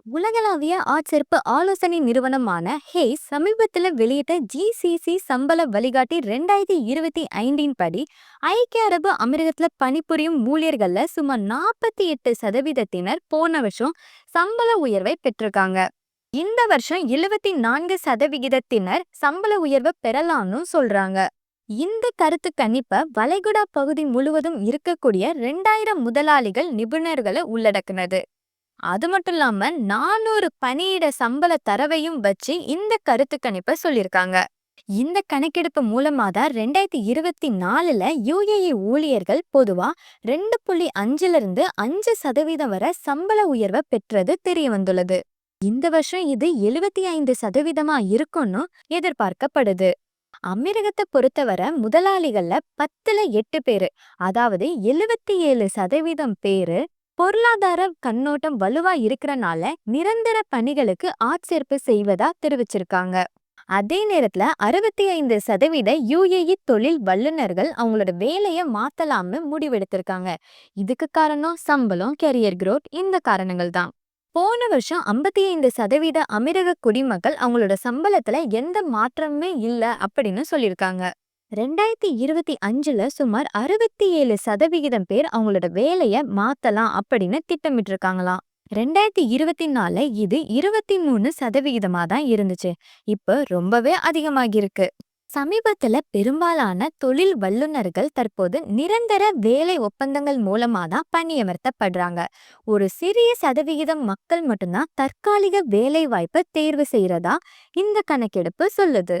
உலகளாவிய ஆட்சேர்ப்பு ஆலோசனை நிறுவனமான ஹேஸ் சமீபத்தில் வெளியிட்ட ஜிசிசி சம்பள வழிகாட்டி ரெண்டாயிரத்தி இருபத்தி ஐந்தின் படி ஐக்கிய அரபு அமீரகத்தில் பணிபுரியும் ஊழியர்கள்ல சுமார் நாற்பத்தி எட்டு சதவீதத்தினர் போன வருஷம் சம்பள உயர்வை பெற்றிருக்காங்க. இந்த வருஷம் எழுபத்தி நான்கு சதவிகிதத்தினர் சம்பள உயர்வை பெறலாம்னு சொல்றாங்க. இந்த கருத்து கணிப்ப வளைகுடா பகுதி முழுவதும் இருக்கக்கூடிய ரெண்டாயிரம் முதலாளிகள் நிபுணர்களை உள்ளடக்குனது. அது மட்டும் இல்லாம நானூறு பணியிட சம்பள தரவையும் வச்சு இந்த கருத்து கணிப்பை சொல்லியிருக்காங்க. இந்த கணக்கெடுப்பு மூலமா தான் ரெண்டாயிரத்தி இருபத்தி நாலுல யூஏஇ ஊழியர்கள் பொதுவா ரெண்டு புள்ளி அஞ்சுல இருந்து அஞ்சு சதவீதம் வரை சம்பள உயர்வை பெற்றது தெரிய வந்துள்ளது. இந்த வருஷம் இது எழுபத்தி ஐந்து சதவீதமா இருக்கும்னு எதிர்பார்க்கப்படுது. அமீரகத்தை பொறுத்தவரை முதலாளிகள்ல பத்துல எட்டு பேரு அதாவது எழுவத்தி ஏழு சதவீதம் பேரு பொருளாதார கண்ணோட்டம் வலுவா இருக்கறனால நிரந்தர பணிகளுக்கு ஆட்சேர்ப்பு செய்வதா தெரிவிச்சிருக்காங்க. அதே நேரத்துல அறுபத்தி ஐந்து சதவீத யுஏஇ தொழில் வல்லுநர்கள் அவங்களோட வேலையை மாத்தலாம்னு முடிவெடுத்திருக்காங்க. இதுக்கு காரணம் சம்பளம் கெரியர் குரோத் இந்த காரணங்கள் தான். போன வருஷம் ஐம்பத்தி ஐந்து சதவீத அமீரக குடிமக்கள் அவங்களோட சம்பளத்துல எந்த மாற்றமுமே இல்ல அப்படின்னு சொல்லியிருக்காங்க. ரெண்டாயிரத்தி இருபத்தி அஞ்சுல சுமார் அறுபத்தி ஏழு சதவிகிதம் பேர் அவங்களோட வேலைய மாத்தலாம் அப்படின்னு திட்டமிட்டு இருக்காங்களாம் ரெண்டாயிரத்தி இருபத்தி நாலுல இது இருபத்தி மூணு சதவிகிதமா தான் இருந்துச்சு. இப்ப ரொம்பவே அதிகமாகியிருக்கு. சமீபத்துல பெரும்பாலான தொழில் வல்லுநர்கள் தற்போது நிரந்தர வேலை ஒப்பந்தங்கள் மூலமா தான் பணியமர்த்தப்படுறாங்க. ஒரு சிறிய சதவிகிதம் மக்கள் மட்டும்தான் தற்காலிக வேலை வாய்ப்பை தேர்வு செய்யறதா இந்த கணக்கெடுப்பு சொல்லுது.